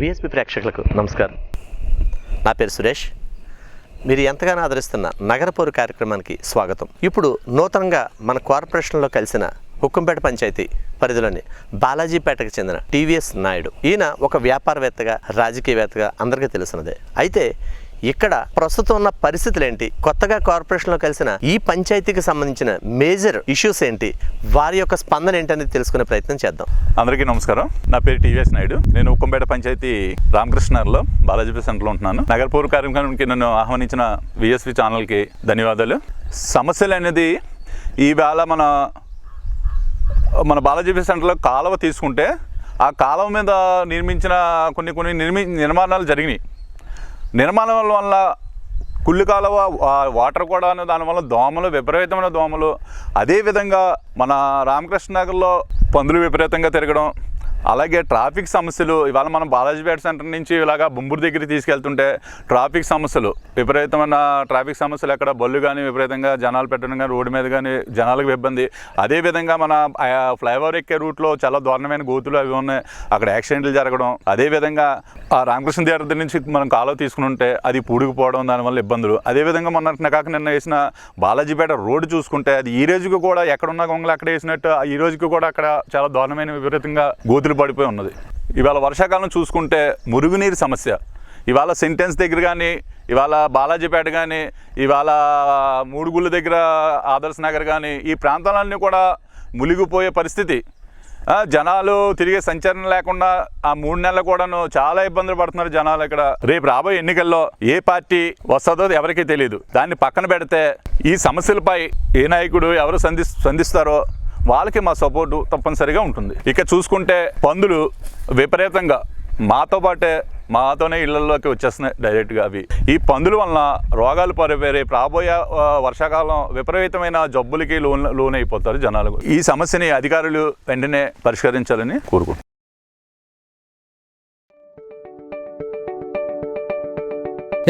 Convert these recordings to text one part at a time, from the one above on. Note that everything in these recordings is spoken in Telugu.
విఎస్పి ప్రేక్షకులకు నమస్కారం. నా పేరు సురేష్. మీరు ఎంతగానో ఆదరిస్తున్న నగరపోరు కార్యక్రమానికి స్వాగతం. ఇప్పుడు నూతనంగా మన కార్పొరేషన్లో కలిసిన హుక్కంపేట పంచాయతీ పరిధిలోని బాలాజీపేటకు చెందిన టీవీఎస్ నాయుడు. ఈయన ఒక వ్యాపారవేత్తగా రాజకీయవేత్తగా అందరికీ తెలిసినదే అయితే ఇక్కడ ప్రస్తుతం ఉన్న పరిస్థితులు ఏంటి కొత్తగా కార్పొరేషన్లో కలిసిన ఈ పంచాయతీకి సంబంధించిన మేజర్ ఇష్యూస్ ఏంటి? వారి యొక్క స్పందన ఏంటనేది తెలుసుకునే ప్రయత్నం చేద్దాం. అందరికీ నమస్కారం. నా పేరు టీవీఎస్ నాయుడు. నేను ఉక్కంపేట పంచాయతీ రామకృష్ణనగర్లో బాలాజీ సెంటర్లో ఉంటున్నాను. నగరపూర్ కార్యక్రమానికి నన్ను ఆహ్వానించిన విఎస్పి ఛానల్కి ధన్యవాదాలు. సమస్యలు అనేది ఈవేళ మన మన బాలాజీ సెంటర్లో కాలువ తీసుకుంటే ఆ కాలువ మీద నిర్మించిన కొన్ని కొన్ని నిర్మి నిర్మాణాలు జరిగినాయి. నిర్మాణం వల్ల కుళ్ళు కాలువ వాటర్ కూడా దానివల్ల దోమలు విపరీతమైన దోమలు. అదేవిధంగా మన రామకృష్ణ నగర్లో పందులు విపరీతంగా తిరగడం అలాగే ట్రాఫిక్ సమస్యలు ఇవాళ మనం బాలాజీపేట సెంటర్ నుంచి ఇలాగా బొంబూరు దగ్గరికి తీసుకెళ్తుంటే ట్రాఫిక్ సమస్యలు విపరీతమైన ట్రాఫిక్ సమస్యలు ఎక్కడ బళ్ళు కానీ విపరీతంగా జనాలు పెట్టడం కానీ రోడ్డు మీద కానీ జనాలకు ఇబ్బంది. అదేవిధంగా మన ఫ్లైఓవర్ ఎక్కే రూట్లో చాలా దారుణమైన గోతులు అవి ఉన్నాయి. అక్కడ యాక్సిడెంట్లు జరగడం. అదేవిధంగా ఆ రామకృష్ణ థియేటర్ నుంచి మనం కాలువ తీసుకుని ఉంటే అది పూడుకుపోవడం దానివల్ల ఇబ్బందులు. అదేవిధంగా మొన్న కాక నిన్న వేసిన బాలాజీపేట రోడ్డు చూసుకుంటే అది ఈ రోజుకి కూడా ఎక్కడున్న గొంగలు అక్కడ వేసినట్టు ఆ ఈ రోజుకి కూడా అక్కడ చాలా దారుణమైన విపరీతంగా గోతులు పడిపోయి ఉన్నది. ఇవాళ వర్షాకాలం చూసుకుంటే మురుగునీరు సమస్య. ఇవాళ సెంటెన్స్ దగ్గర కానీ ఇవాళ బాలాజీపేట కానీ ఇవాళ మూడుగుళ్ళ దగ్గర ఆదర్శ నగర్ కానీ ఈ ప్రాంతాలన్నీ కూడా మునిగిపోయే పరిస్థితి. జనాలు తిరిగే సంచరణ లేకుండా ఆ మూడు నెలలు కూడాను చాలా ఇబ్బందులు పడుతున్నారు జనాలు ఇక్కడ. రేపు రాబోయే ఎన్నికల్లో ఏ పార్టీ వస్తుందో ఎవరికీ తెలియదు దాన్ని పక్కన పెడితే ఈ సమస్యలపై ఏ నాయకుడు ఎవరు సంధి సంధిస్తారో వాళ్ళకి మా సపోర్టు తప్పనిసరిగా ఉంటుంది. ఇక చూసుకుంటే పందులు విపరీతంగా మాతో పాటే మాతోనే ఇళ్ళలోకి వచ్చేస్తున్నాయి డైరెక్ట్గా అవి. ఈ పందుల వలన రోగాలు పరిపేరి రాబోయే వర్షాకాలం విపరీతమైన జబ్బులకి లోన్ లోన్ అయిపోతారు జనాలు. ఈ సమస్యని అధికారులు వెంటనే పరిష్కరించాలని కోరుకుంటున్నారు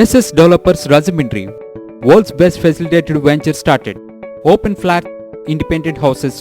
SS developers Rajahmundry worlds best facilitated venture started open flat independent houses